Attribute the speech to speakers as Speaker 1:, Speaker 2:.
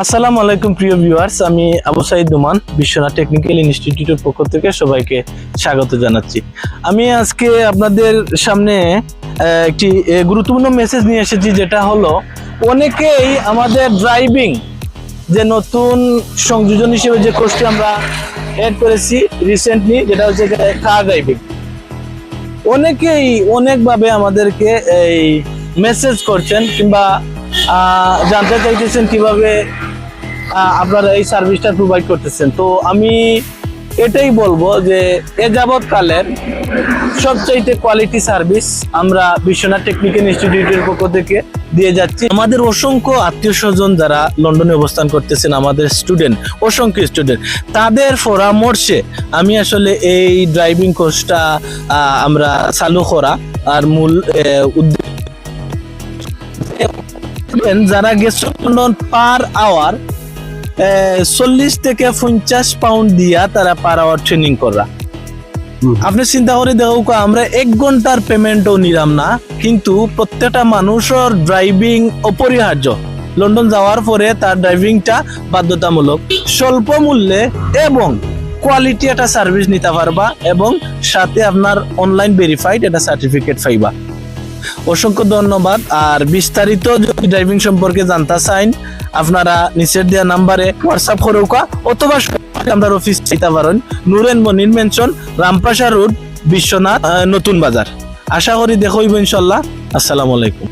Speaker 1: আসসালামু আলাইকুম, প্রিয় ভিউয়ার্স। আমি আবু সাইদ দুমান বিশ্বনাথ টেকনিক্যাল ইনস্টিটিউটের পক্ষ থেকে সবাইকে স্বাগত জানাচ্ছি। আমি আজকে আপনাদের সামনে একটি গুরুত্বপূর্ণ মেসেজ নিয়ে এসেছি, যেটা হলো, অনেকেই আমাদের ড্রাইভিং যে নতুন সংযোজন হিসেবে যে কোর্সটি আমরা এড করেছি রিসেন্টলি যেটা হচ্ছে কার ড্রাইভিং অনেকেই অনেকভাবে আমাদেরকে এই মেসেজ করছেন কিংবা জানতে চাইতেছেন কীভাবে আপনারা এই সার্ভিসটা প্রোভাইড করতেছেন। তো আমি এটাই বলব যে, এ যাবৎকালের সবচাইতে কোয়ালিটি সার্ভিস আমরা বিশ্বনাথ টেকনিক্যাল ইনস্টিটিউটের পক্ষ থেকে দিয়ে যাচ্ছি। আমাদের অসংখ্য আত্মীয় স্বজন যারা লন্ডনে অবস্থান করতেছেন, আমাদের স্টুডেন্ট অসংখ্য স্টুডেন্ট তাদের পরামর্শে আমি আসলে এই ড্রাইভিং কোর্সটা আমরা চালু করা আর মূল উদ্দেশ্য যারা গেস্ট পার আওয়ার চল্লিশ থেকে পঞ্চাশ পাউন্ড দিয়া তারা পার আওয়ার ট্রেনিং করা আপনি চিন্তা করে দেখো আমরা এক ঘণ্টার পেমেন্টও নিলাম না কিন্তু প্রত্যেকটা মানুষের ড্রাইভিং অপরিহার্য। লন্ডন যাওয়ার পরে তার ড্রাইভিংটা বাধ্যতামূলক। স্বল্প মূল্যে এবং কোয়ালিটি একটা সার্ভিস নিতে পারবা এবং সাথে আপনার অনলাইন ভেরিফাইড একটা সার্টিফিকেট পাইবা। অসংখ্য ধন্যবাদ। আর বিস্তারিত যদি ড্রাইভিং সম্পর্কে জানতে চাইন আপনারা নিচের দেওয়া নাম্বারে হোয়াটসঅ্যাপ করুকা অথবা আমাদের অফিস চাইতে পারেন নুরেন মনির মেনশন রামপাশা রোড বিশ্বনাথ নতুন বাজার। আশা করি দেখো ইনশাল্লাহ। আসসালামু আলাইকুম।